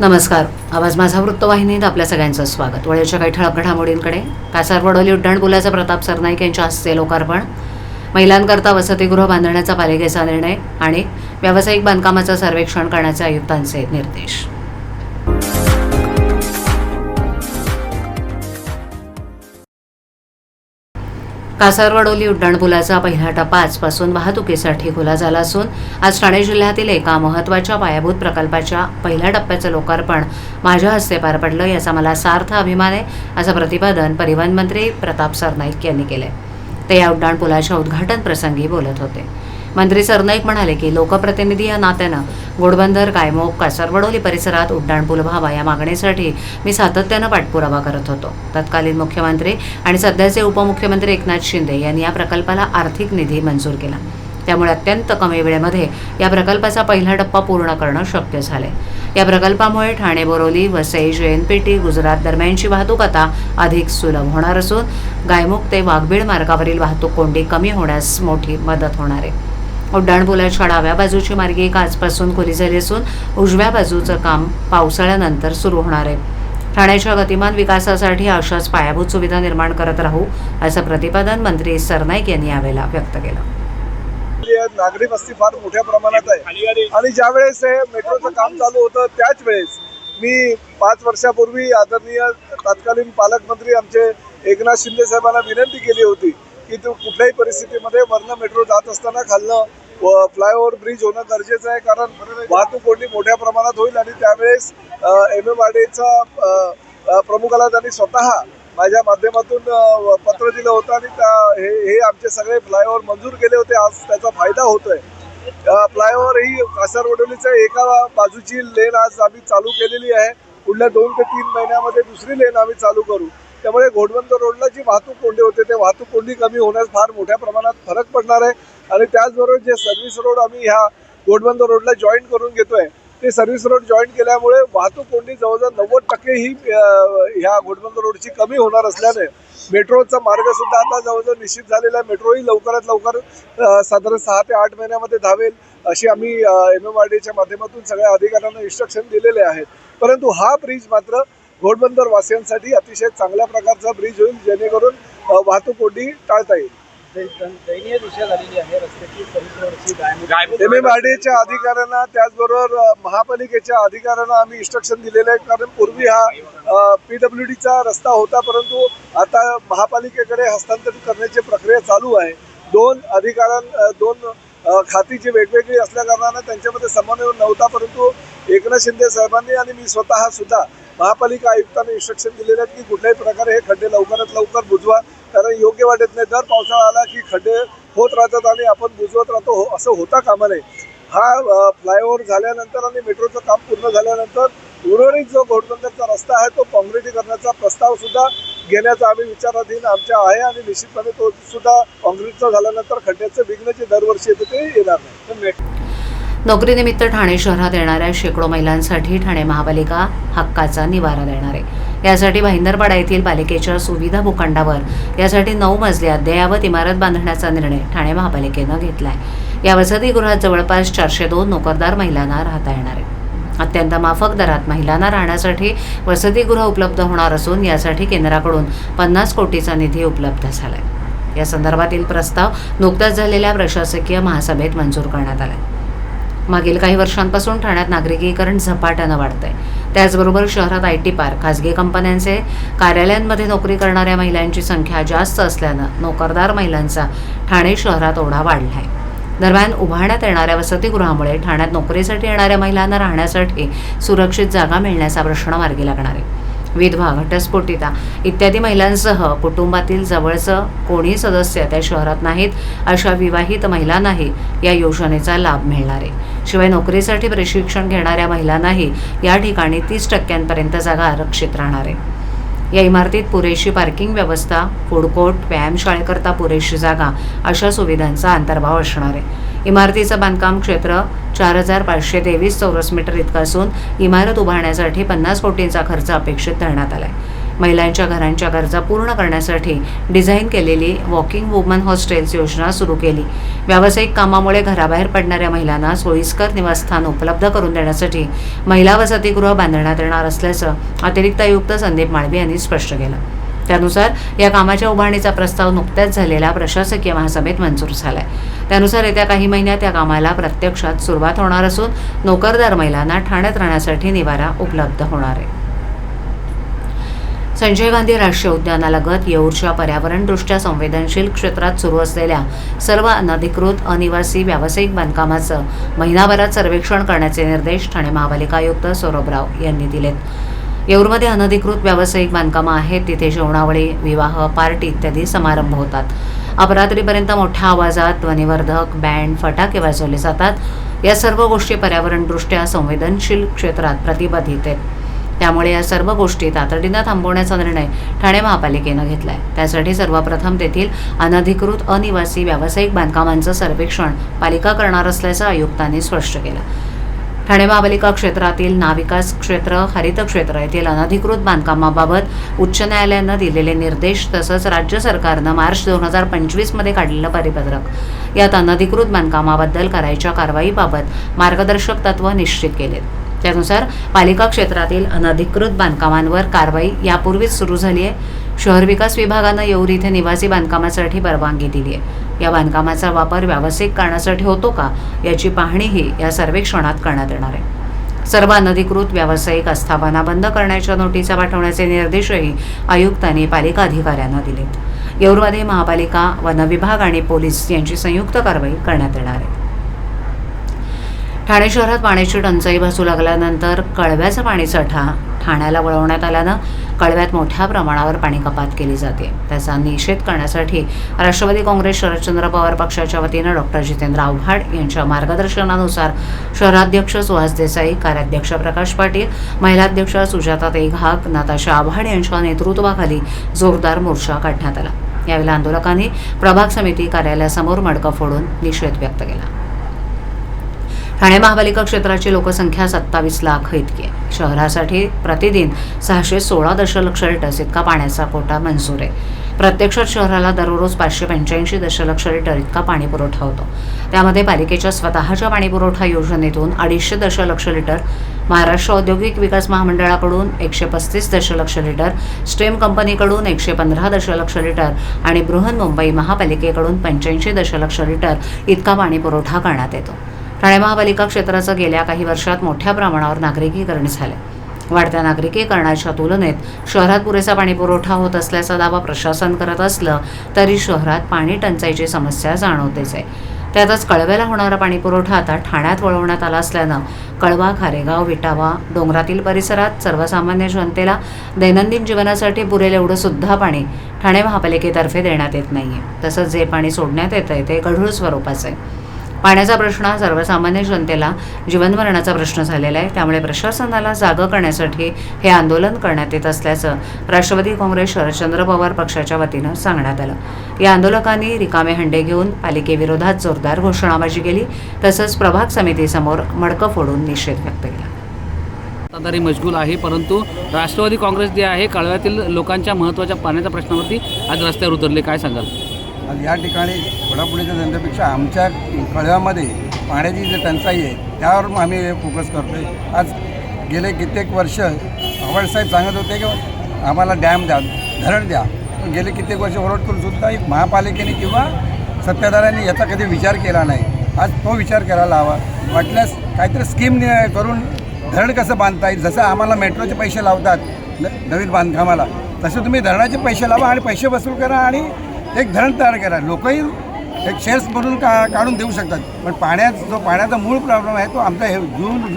नमस्कार. आवाज माझा वृत्तवाहिनीत आपल्या सगळ्यांचं स्वागत. वळेच्या काही ठळक घडामोडींकडे कासारवडोली उड्डाणपुलाचं प्रताप सरनाईक यांच्या हस्ते लोकार्पण. महिलांकरता वसतिगृह बांधण्याचा पालिकेचा निर्णय आणि व्यावसायिक बांधकामाचं सर्वेक्षण करण्याचे आयुक्तांचे निर्देश. कासारवडोली उड्डाणपुलाचा पहिला टप्पा आजपासून वाहतुकीसाठी खुला झाला असून आज ठाणे जिल्ह्यातील एका महत्त्वाच्या पायाभूत प्रकल्पाच्या पहिल्या टप्प्याचं लोकार्पण माझ्या हस्ते पार पडलं याचा मला सार्थ अभिमान आहे असं प्रतिपादन परिवहन मंत्री प्रताप सरनाईक यांनी केलं ते या उड्डाणपुलाच्या उद्घाटन प्रसंगी बोलत होते. मंत्री सरनाईक म्हणाले की लोकप्रतिनिधी या नात्यानं घोडबंदर कायमोग कासरवडोली परिसरात उड्डाणपूल व्हावा या मागणीसाठी मी सातत्यानं पाठपुरावा करत होतो. तत्कालीन मुख्यमंत्री आणि सध्याचे उपमुख्यमंत्री एकनाथ शिंदे यांनी या प्रकल्पाला आर्थिक निधी मंजूर केला. त्यामुळे अत्यंत कमी वेळेमध्ये या प्रकल्पाचा पहिला टप्पा पूर्ण करणं शक्य झाले या प्रकल्पामुळे ठाणे बोरोली वसई टी गुजरात दरम्यानची वाहतूक आता अधिक सुलभ होणार असून गायमुख ते वाघबीड मार्गावरील वाहतूक कोंडी कमी होण्यास मोठी मदत होणार आहे. उड्डाणपुलाच्या डाव्या बाजूची मार्गिका आजपासून खुली झाली असून उजव्या बाजूचं काम पावसाळ्यानंतर सुरू होणार आहे. ठाण्याच्या गतिमान विकासासाठी अशाच पायाभूत सुविधा निर्माण करत राहू असं प्रतिपादन मंत्री सरनाईक यांनी यावेळेला व्यक्त केलं. नागरी वस्ती फार मोठ्या प्रमाणात आहे. आणि ज्या वेळेस हे मेट्रोचं काम चालू होतं त्याच वेळेस मी पाच वर्षापूर्वी आदरणीय तत्कालीन पालकमंत्री आमचे एकनाथ शिंदे साहेबांना विनंती केली होती की तू कुठल्याही परिस्थितीमध्ये वरनं मेट्रो जात असताना खालनं फ्लायओव्हर ब्रिज होणं गरजेचं आहे. कारण वाहतूक कोंडी मोठ्या प्रमाणात होईल आणि त्यावेळेस एम एम आर डीचा प्रमुखाला त्यांनी स्वतः माझ्या माध्यमातून पत्र दिलं होतं आणि त्या हे हे आमचे सगळे फ्लायओव्हर मंजूर केले होते. आज त्याचा फायदा होतोय. फ्लायओव्हर ही कासारवडोलीच्या एका बाजूची लेन आज आम्ही चालू केलेली आहे. पुढल्या दोन ते तीन महिन्यामध्ये दुसरी लेन आम्ही चालू करू. त्यामुळे घोडबंदर रोडला जी वाहतूक कोंडी होते ते वाहतूक कोंडी कमी होण्यास फार मोठ्या प्रमाणात फरक पडणार आहे. आणि त्याचबरोबर जे सर्व्हिस रोड आम्ही ह्या घोडबंदर रोडला जॉईन करून घेतोय ते सर्व्हिस रोड जॉईन केल्यामुळे वाहतूक कोंडी जवळजवळ नव्वद टक्के ही ह्या घोडबंदर रोडची कमी होणार असल्याने मेट्रोचा मार्ग सुद्धा आता जवळजवळ निश्चित झालेला आहे. मेट्रोही लवकरात लवकर साधारण सहा ते आठ महिन्यामध्ये धावेल अशी आम्ही एम एम आर डीच्या माध्यमातून सगळ्या अधिकाऱ्यांना इन्स्ट्रक्शन दिलेले आहेत. परंतु हा ब्रिज मात्र घोडबंदर वासियांसाठी अतिशय चांगल्या प्रकारचा ब्रिज होईल जेणेकरून वाहतूक कोंडी टाळता येईल. दयनीय दिशा झालेली आहे रस्त्याची अधिकाऱ्यांना त्याचबरोबर महापालिकेच्या अधिकाऱ्यांना आम्ही इन्स्ट्रक्शन दिलेले आहे. कारण पूर्वी हा पी डब्ल्यू डीचा रस्ता होता परंतु आता महापालिकेकडे हस्तांतरित करण्याची प्रक्रिया चालू आहे. दोन अधिकाऱ्यां दोन खाती जी वेगवेगळी असल्या कारणानं त्यांच्यामध्ये समन्वय नव्हता परंतु एकनाथ शिंदे साहेबांनी आणि मी स्वतः सुद्धा महापालिका आयुक्तांना इन्स्ट्रक्शन दिलेले आहेत की कुठल्याही प्रकारे हे खड्डे लवकरात लवकर बुजवा. कारण योग्य वाटत नाही. दर पावसाळा आला की खड्डे होत राहतात आणि आपण बुजवत राहतो. हो असं होता कामा नये. हा फ्लायओव्हर झाल्यानंतर आणि मेट्रोचं काम पूर्ण झाल्यानंतर उर्वरित जो घोडबंदरचा रस्ता आहे तो काँक्रिटीकरणाचा प्रस्ताव सुद्धा घेण्याचा आम्ही विचाराधीन आमच्या आहे आणि निश्चितपणे तो सुद्धा काँक्रीटचा झाल्यानंतर खड्ड्याचं विघ्न जे दरवर्षी येतं ते येणार नाही. नोकरीनिमित्त ठाणे शहरात येणाऱ्या शेकडो महिलांसाठी ठाणे महापालिका हक्काचा निवारा देणार आहे. यासाठी भाईंदरपाडा येथील पालिकेच्या सुविधा भूखंडावर यासाठी नऊ मजली अद्ययावत इमारत बांधण्याचा निर्णय ठाणे महापालिकेनं घेतला आहे या वसतिगृहात जवळपास चारशे दोन नोकरदार महिलांना राहता येणार आहे. अत्यंत माफक दरात महिलांना राहण्यासाठी वसतिगृह उपलब्ध होणार असून यासाठी केंद्राकडून पन्नास कोटीचा निधी उपलब्ध झाला आहे या संदर्भातील प्रस्ताव नुकताच झालेल्या प्रशासकीय महासभेत मंजूर करण्यात आलाय. मागील काही वर्षांपासून ठाण्यात नागरिकीकरण झपाट्यानं वाढतंय. त्याचबरोबर शहरात आय टी पार्क खासगी कंपन्यांचे कार्यालयांमध्ये नोकरी करणाऱ्या महिलांची संख्या जास्त असल्यानं नोकरदार महिलांचा ठाणे शहरात ओढा वाढला आहे दरम्यान उभारण्यात येणाऱ्या वसतिगृहामुळे ठाण्यात नोकरीसाठी येणाऱ्या महिलांना राहण्यासाठी सुरक्षित जागा मिळण्याचा प्रश्न मार्गी लागणार आहे. विधवा घटस्फोटिता इत्यादी महिलांसह कुटुंबातील जवळचं कोणी सदस्य त्या शहरात नाहीत अशा विवाहित महिलांनाही या योजनेचा लाभ मिळणार आहे. शिवाय नोकरीसाठी प्रशिक्षण घेणाऱ्या महिलांनाही या ठिकाणी तीस टक्क्यांपर्यंत जागा आरक्षित राहणार आहे. या इमारतीत पुरेशी पार्किंग व्यवस्था फूड कोर्ट व्यायामशाळेकरता पुरेशी जागा अशा सुविधांचा अंतर्भाव असणार आहे. इमारतीचं बांधकाम क्षेत्र चार हजार पाचशे तेवीस चौरस मीटर इतकं असून इमारत उभारण्यासाठी पन्नास कोटींचा खर्च अपेक्षित धरण्यात आहे महिलांच्या घरांच्या गरजा पूर्ण करण्यासाठी डिझाईन केलेली वॉकिंग वुमन हॉस्टेल्स योजना सुरू केली. व्यावसायिक कामामुळे घराबाहेर पडणाऱ्या महिलांना सोयीस्कर निवासस्थान उपलब्ध करून देण्यासाठी महिला वसतिगृह बांधण्यात येणार असल्याचं अतिरिक्त आयुक्त संदीप माळवी यांनी स्पष्ट केलं. त्यानुसार या कामाच्या उभारणीचा प्रस्ताव नुकत्याच झालेला प्रशासकीय महासभेत मंजूर झालाय. त्यानुसार येत्या काही महिन्यात या कामाला प्रत्यक्षात सुरुवात होणार असून नोकरदार महिलांना ठाण्यात राहण्यासाठी निवारा उपलब्ध होणार आहे. संजय गांधी राष्ट्रीय उद्यानालगत येऊरच्या पर्यावरणदृष्ट्या संवेदनशील क्षेत्रात सुरू असलेल्या सर्व अनधिकृत अनिवासी व्यावसायिक बांधकामाचं महिनाभरात सर्वेक्षण करण्याचे निर्देश ठाणे महापालिका आयुक्त सौरभराव यांनी दिलेत. येऊरमध्ये अनधिकृत व्यावसायिक बांधकामं आहेत. तिथे जेवणावळी विवाह पार्टी इत्यादी समारंभ होतात. अपरात्रीपर्यंत मोठ्या आवाजात ध्वनिवर्धक बँड फटाके वाजवले जातात. या सर्व गोष्टी पर्यावरणदृष्ट्या संवेदनशील क्षेत्रात प्रतिबंधित आहेत. त्यामुळे या सर्व गोष्टी तातडीनं थांबवण्याचा निर्णय ठाणे महापालिकेनं आहे त्यासाठी सर्वप्रथम तेथील अनधिकृत अनिवासी व्यावसायिक बांधकामांचं सर्वेक्षण पालिका करणार असल्याचं आयुक्तांनी स्पष्ट केलं. ठाणे महापालिका क्षेत्रातील नाविकास क्षेत्र हरित क्षेत्र येथील अनधिकृत बांधकामाबाबत उच्च न्यायालयानं दिलेले निर्देश तसंच राज्य सरकारनं मार्च दोन हजार पंचवीसमध्ये काढलेलं परिपत्रक. यात अनधिकृत बांधकामाबद्दल करायच्या कारवाईबाबत मार्गदर्शक तत्व निश्चित केलेत. त्यानुसार पालिका क्षेत्रातील अनधिकृत बांधकामांवर कारवाई यापूर्वीच सुरू झाली आहे शहर विकास विभागानं येऊर इथे निवासी बांधकामासाठी परवानगी दिली आहे या बांधकामाचा वापर व्यावसायिक कारणासाठी होतो का याची पाहणीही या सर्वेक्षणात करण्यात येणार आहे. सर्व अनधिकृत व्यावसायिक आस्थापना बंद करण्याच्या नोटिसा पाठवण्याचे निर्देशही आयुक्तांनी पालिका अधिकाऱ्यांना दिलेत येऊरमध्ये महापालिका वनविभाग आणि पोलीस यांची संयुक्त कारवाई करण्यात येणार आहे. ठाणे शहरात पाण्याची टंचाई भासू लागल्यानंतर कळव्याचा पाणीसाठा ठाण्याला वळवण्यात आल्यानं कळव्यात मोठ्या प्रमाणावर पाणी कपात केली जाते. त्याचा निषेध करण्यासाठी राष्ट्रवादी काँग्रेस शरदचंद्र पवार पक्षाच्या वतीनं डॉक्टर जितेंद्र आव्हाड यांच्या मार्गदर्शनानुसार शहराध्यक्ष सुहास देसाई कार्याध्यक्ष प्रकाश पाटील महिलाध्यक्ष सुजाता तेघाक नताशा आव्हाड यांच्या नेतृत्वाखाली जोरदार मोर्चा काढण्यात आला. यावेळी आंदोलकांनी प्रभाग समिती कार्यालयासमोर मडकं फोडून निषेध व्यक्त केला. ठाणे महापालिका क्षेत्राची लोकसंख्या सत्तावीस लाख इतकी आहे. शहरासाठी प्रतिदिन सहाशे सोळा दशलक्ष लिटर्स इतका पाण्याचा कोटा मंजूर आहे. प्रत्यक्षात शहराला दररोज पाचशे पंच्याऐंशी दशलक्ष लिटर इतका पाणी पुरवठा होतो. त्यामध्ये पालिकेच्या स्वतःच्या पाणी पुरवठा योजनेतून अडीचशे दशलक्ष लिटर महाराष्ट्र औद्योगिक विकास महामंडळाकडून एकशे पस्तीस दशलक्ष लिटर स्टेम कंपनीकडून एकशे पंधरा दशलक्ष लिटर आणि बृहन्मुंबई महापालिकेकडून पंच्याऐंशी दशलक्ष लिटर इतका पाणी पुरवठा करण्यात येतो. ठाणे महापालिका क्षेत्राचं गेल्या काही वर्षात मोठ्या प्रमाणावर नागरिकीकरण झाले. वाढत्या नागरिकीकरणाच्या तुलनेत शहरात पुरेसा पाणी पुरवठा होत असल्याचा दावा प्रशासन करत असलं तरी शहरात पाणी टंचाईची समस्या जाणवतेच आहे त्यातच कळव्याला होणारा पाणी पुरवठा आता ठाण्यात वळवण्यात आला असल्यानं कळवा खारेगाव विटावा डोंगरातील परिसरात सर्वसामान्य जनतेला दैनंदिन जीवनासाठी पुरेल एवढं सुद्धा पाणी ठाणे महापालिकेतर्फे देण्यात येत नाही आहे तसंच जे पाणी सोडण्यात येतं आहे ते गढूळ स्वरूपाचं आहे पाण्याचा प्रश्न हा सर्वसामान्य जनतेला जीवनमरणाचा प्रश्न झालेला आहे. त्यामुळे प्रशासनाला जागं करण्यासाठी हे आंदोलन करण्यात येत असल्याचं राष्ट्रवादी काँग्रेस शरदचंद्र पवार पक्षाच्या वतीनं सांगण्यात आलं. या आंदोलकांनी रिकामे हंडे घेऊन पालिकेविरोधात जोरदार घोषणाबाजी केली. तसंच प्रभाग समितीसमोर मडकं फोडून निषेध व्यक्त केला. सत्ताधारी मजबूर आहे परंतु राष्ट्रवादी काँग्रेस जे आहे कळव्यातील लोकांच्या महत्त्वाच्या पाण्याच्या प्रश्नावरती आज रस्त्यावर उतरले. काय सांगाल? आज या ठिकाणी घोडापुढीच्या जनतेपेक्षा आमच्या कळव्यामध्ये पाण्याची जी टंचाई आहे त्यावर आम्ही फोकस करतो आहे आज गेले कित्येक वर्ष आवडसाहेब सांगत होते की आम्हाला डॅम द्या धरण द्या. पण गेले कित्येक वर्ष ओरड करून सुद्धा एक महापालिकेने किंवा सत्ताधाऱ्यांनी याचा कधी विचार केला नाही. आज तो विचार करायला हवा. वाटल्यास काहीतरी स्कीम नि- करून धरण कसं बांधता येईल? जसं आम्हाला मेट्रोचे पैसे लावतात न नवीन बांधकामाला तसे तुम्ही धरणाचे पैसे लावा आणि पैसे वसूल करा आणि एक धरण तयार करा लोकही एक शेअर्स म्हणून का काढून देऊ शकतात. पण पाण्यात जो पाण्याचा मूळ प्रॉब्लेम आहे तो आमचा हे जून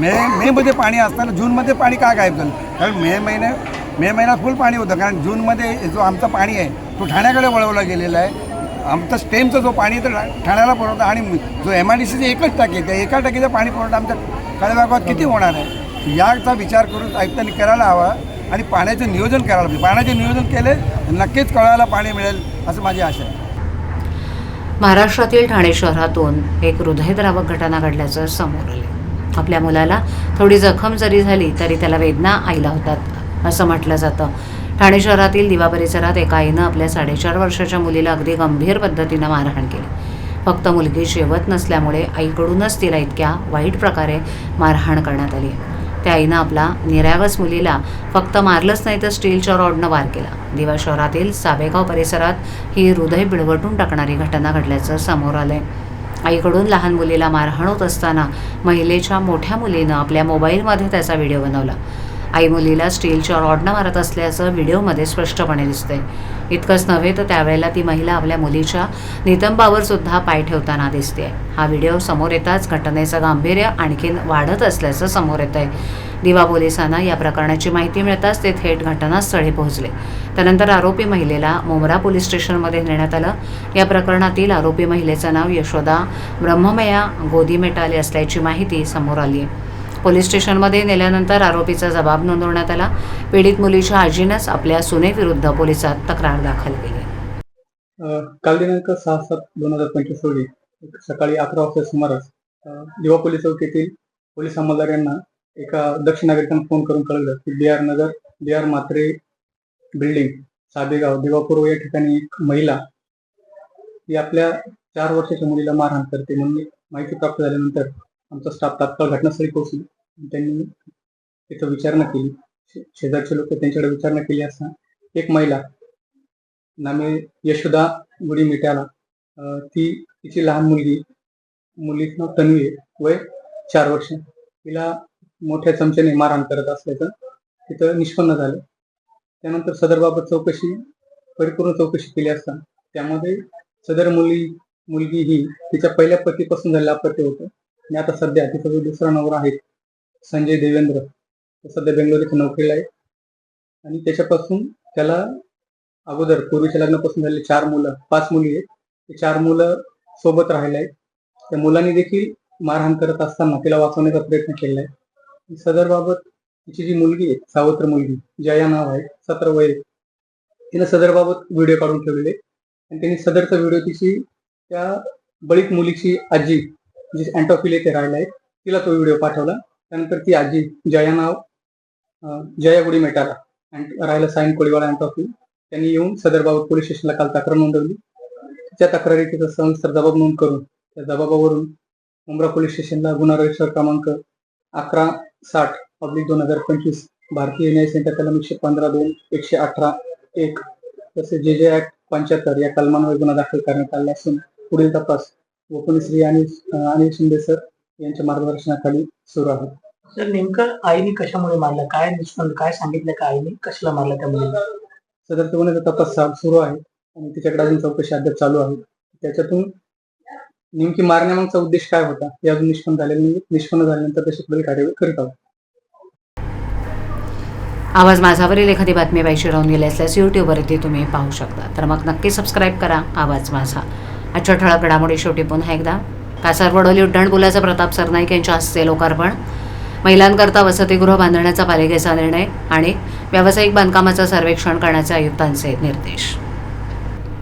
मे मेमध्ये पाणी असताना जूनमध्ये पाणी का गायब झालं? कारण मे महिन्या मे महिन्यात फुल पाणी होतं. कारण जूनमध्ये जो आमचा पाणी आहे तो ठाण्याकडे वळवला गेलेला आहे. आमचा स्टेमचा जो पाणी तर ठाण्याला पुरवठा आणि जो एम आय डी सीचे एकच टाकी त्या एका टाकीचा पाणी पुरवठा आमच्या कळव्यागावात किती होणार आहे? याचा विचार करून आयुक्तांनी करायला हवा आणि पाण्याचं नियोजन करायला पाहिजे. पाण्याचे नियोजन केले नक्कीच कळव्याला पाणी मिळेल. असं माझी आशा आहे. महाराष्ट्रातील ठाणे शहरातून एक हृदयद्रावक घटना घडल्याचं समोर आले. आपल्या मुलाला थोडी जखम जरी झाली तरी त्याला वेदना आईला होतात असं म्हटलं जातं. ठाणे शहरातील दिवा परिसरात एका आईनं आपल्या साडेचार वर्षाच्या मुलीला अगदी गंभीर पद्धतीनं मारहाण केली. फक्त मुलगी शेवत नसल्यामुळे आईकडूनच तिला इतक्या वाईट प्रकारे मारहाण करण्यात आली. त्या आईनं आपला निरागस मुलीला फक्त मारलंच नाही तर स्टीलच्या रॉडनं वार केला. दिवा शहरातील साबेगाव परिसरात ही हृदय बिळवटून टाकणारी घटना घडल्याचं समोर आलंय. आईकडून लहान मुलीला मारहाण होत असताना महिलेच्या मोठ्या मुलीनं आपल्या मोबाईलमध्ये त्याचा व्हिडिओ बनवला. आई मुलीला स्टीलच्या रॉडनं मारत असल्याचं व्हिडिओमध्ये स्पष्टपणे दिसतंय. इतकंच नव्हे तर त्यावेळेला ती महिला आपल्या मुलीच्या नितंबावर सुद्धा पाय ठेवताना दिसते हा व्हिडिओ समोर येताच घटनेचं गांभीर्य आणखीन वाढत असल्याचं समोर येत आहे दिवा पोलिसांना या प्रकरणाची माहिती मिळताच ते थेट घटनास्थळी पोहोचले. त्यानंतर आरोपी महिलेला मोमरा पोलीस स्टेशनमध्ये नेण्यात आलं. या प्रकरणातील आरोपी महिलेचं नाव यशोदा ब्रह्ममया गोदी मेटाले असल्याची माहिती समोर आली आहे पोलीस स्टेशनमध्ये नेल्यानंतर आरोपीचा जबाब नोंदवण्यात आला. पीडित मुलीच्या आजीनंच आपल्या सुनेविरुद्ध पोलिसात तक्रार दाखल केली. काल दिनांक सहा सात दोन हजार पंचवीस रोजी सकाळी अकरा वाजता सुमारास दिवा पोलीस चौकीतील पोलीस अंमलदार यांना एका दक्ष नागरिकांना फोन करून कळवलं की B R Nagar B R Matre building Sabegaon दिवापूर्व या ठिकाणी एक महिला ही आपल्या चार वर्षाच्या मुलीला मारहाण करते. म्हणून माहिती प्राप्त झाल्यानंतर आमचा स्टाफ तात्काळ घटनास्थळी पोहोचली. त्यांनी तिथं विचारणा केली. शेजारचे लोक त्यांच्याकडे विचारणा केली असता एक महिला नामे यशोदा गुडी मिट्याला ती तिची लहान मुलगी मुलीचं नाव तन्वी वय चार वर्ष. तिला मोठ्या चमच्याने मारहाण करत असल्याचं तिथं निष्पन्न झालं. त्यानंतर सदरबाबत चौकशी परिपूर्ण चौकशी केली असता. त्यामध्ये सदर मुली मुलगी ही तिच्या पहिल्या पतीपासून झालेला अपत्य होतं. आणि आता सध्या तिचा जो दुसरा नवरा आहे संजय देवेंद्र तो सध्या बेंगलोर इथे नोकरीला आहे. आणि त्याच्यापासून त्याला अगोदर पूर्वीच्या लग्नापासून झालेले चार मुलं पाच मुली आहेत. ते चार मुलं सोबत राहिले आहेत. त्या मुलांनी देखील मारहाण करत असताना तिला वाचवण्याचा प्रयत्न केला आहे. सदरबाबत तिची जी मुलगी आहे सावत्र मुलगी जया नाव आहे सतरा वय आहे. तिनं व्हिडिओ काढून ठेवलेले. आणि त्यांनी सदरचा व्हिडिओ तिची त्या बळीत मुलीची आजी जी अँटॉफिल येथे राहिला आहे तिला तो व्हिडिओ पाठवला. त्यानंतर ती आजी जया नाव जया गुडी मेटाला राहिला साईन कोळीवाला अँटॉफिल. त्यांनी येऊन सदर बाबत पोलीस स्टेशनला काल तक्रार नोंदवली. त्या तक्रारीचा सविस्तर जबाब नोंद करून त्या जबाबावरून मुंब्रा पोलीस स्टेशनला गुन्हा रजिस्टर क्रमांक अकरा साठ पब्लिक दोन हजार पंचवीस भारतीय न्याय सेंटर कलम एकशे पंधरा दोन एकशे अठरा एक तसेच जे जे ऍक्ट पंच्याहत्तर या कलमांवर गुन्हा दाखल करण्यात आला असून पुढील तपास वकुनीश्री आणि अनिल शिंदे सर यांच्या मार्गदर्शनाखाली सुरू आहे. सर नेमकं आईने कशामुळे मारलं? काय निष्पन्न काय सांगितलं का आईने? कशाला मारलं त्या मुलीला सदर गुन्ह्याचा तपास सुरू आहे आणि तिच्याकडे अजून चौकशी अद्याप चालू आहे. त्याच्यातून नेमकी मारण्यामागचा उद्देश काय होता? हे अजून निष्पन्न झालेलं नाही म्हणजे निष्पन्न झाल्यानंतर तशी पुढील कार्यवाही करीत आहोत. आवाज माझावरील एखादी बातमी पाहिजे राहून गेली असल्यास यूट्यूबवरती तुम्ही पाहू शकता. तर मग नक्की सबस्क्राईब करा. आवाज माझा. आजच्या ठळक घडामोडी शेवटी पुन्हा एकदा. कासारवडोली उड्डाणपुलाचं प्रताप सरनाईक यांच्या हस्ते लोकार्पण. महिलांकरता वसतिगृह बांधण्याचा पालिकेचा निर्णय आणि व्यावसायिक बांधकामाचं सर्वेक्षण करण्याचे आयुक्तांचे निर्देश.